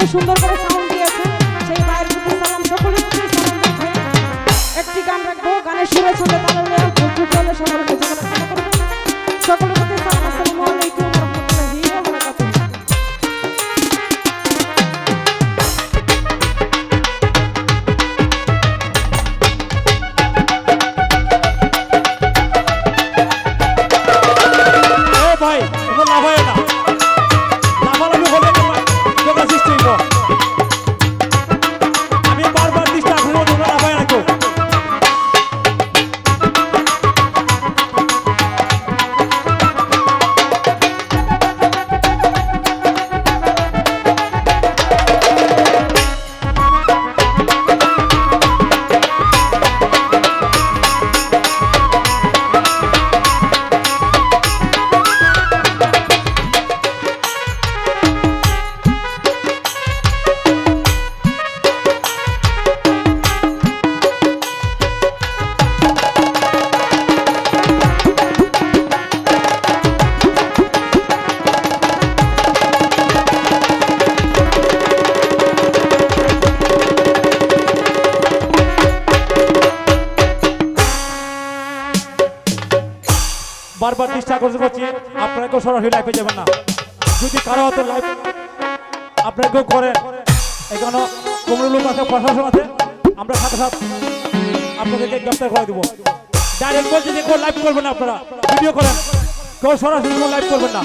এত সুন্দর করে সাউন্ড দিয়েছে, সেই মায়ের প্রতি সালাম সকলের প্রতি সালাম একটি গান রাখব, গানের সুরে ভালো করবেন সকলের বারবার চেষ্টা করতে করছি আপনারা কেউ সরাসরি লাইফে যাবেন না। যদি কারও হয়তো লাইফ আপনারা কেউ করেন এখানে কোনো লোক আছে প্রশাসন আছে, আমরা সাথে সাথে আপনাদেরকে গ্রেপ্তার করে দেবো। ডাইরেক্ট বলছি যে কেউ লাইভ করবেন আপনারা ভিডিও করেন। কেউ সরাসরি লাইভ করবেন না।